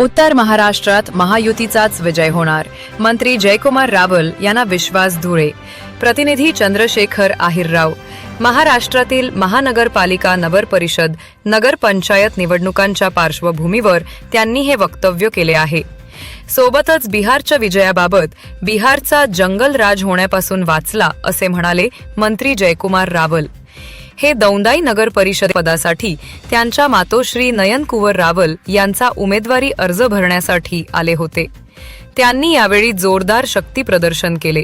उत्तर महाराष्ट्रात महायुतीचाच विजय होणार. मंत्री जयकुमार रावल यांना विश्वास धुळे. प्रतिनिधी चंद्रशेखर आहिरराव. महाराष्ट्रातील महानगरपालिका नगरपरिषद नगरपंचायत निवडणुकांच्या पार्श्वभूमीवर त्यांनी हे वक्तव्य केले आहे. सोबतच बिहारच्या विजयाबाबत बिहारचा जंगल राज होण्यापासून वाचला असे म्हणाले मंत्री जयकुमार रावल. हे दौंदाई नगर परिषद पदासाठी त्यांच्या मातोश्री नयन कुवर रावल यांचा उमेदवारी अर्ज भरण्यासाठी आले होते. त्यांनी यावेळी जोरदार शक्ती प्रदर्शन केले.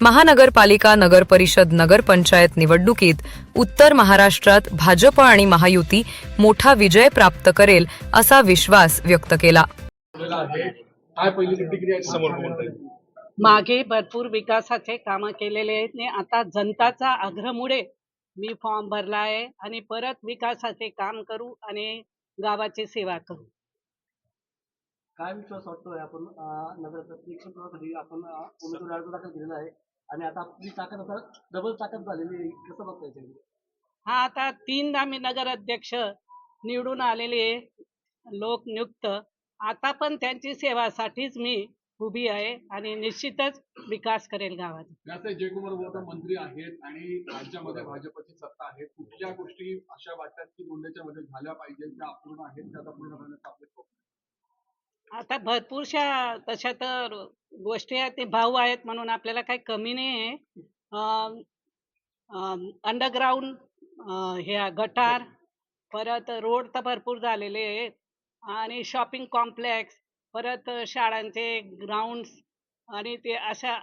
महानगरपालिका नगरपरिषद नगरपंचायत निवडणुकीत उत्तर महाराष्ट्रात भाजप आणि महायुती मोठा विजय प्राप्त करेल असा विश्वास व्यक्त केला. मागे भरपूर विकासाचे कामं केलेले आहेत आणि आता जनताचा आग्रहामुळे मी फॉर्म भरला आहे आणि परत विकासाचे काम करू आणि गावाची सेवा करू. काय विश्वास वाटतोय आपण आपण उमेदवारी अर्ज दाखल केलेला आहे आणि आता आपली ताकद आता डबल ताकद झालेली आहे. कसं बघताय? हा आता तीनदा मी नगर अध्यक्ष निवडून आलेले लोकनियुक्त. आता पण त्यांची सेवासाठीच मी उभी आहे आणि निश्चितच विकास करेल गावाचा याचं जयकुमार बोलता मंत्री आहेत आणि राज्यामध्ये भाजपची सत्ता आहे कुठल्या गोष्टी अशा वाटतात की दोंड्याच्या मध्ये झाल्या पाहिजे त्या अपूर्ण आहेत त्या आता पूर्ण करण्याचा आपले. आता भरपूरशा तशा तर गोष्टी आहेत ते भाऊ आहेत म्हणून आपल्याला काही कमी नाही आहे अंडरग्राऊंड हे गटार परत रोड तर भरपूर झालेले आहेत. आणि शॉपिंग कॉम्प्लेक्स परत शाळांचे ग्राउंड्स आणि ते अशा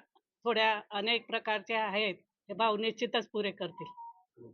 थोड्या अनेक प्रकारच्या आहेत ते भाऊ निश्चितच पुरे करतील.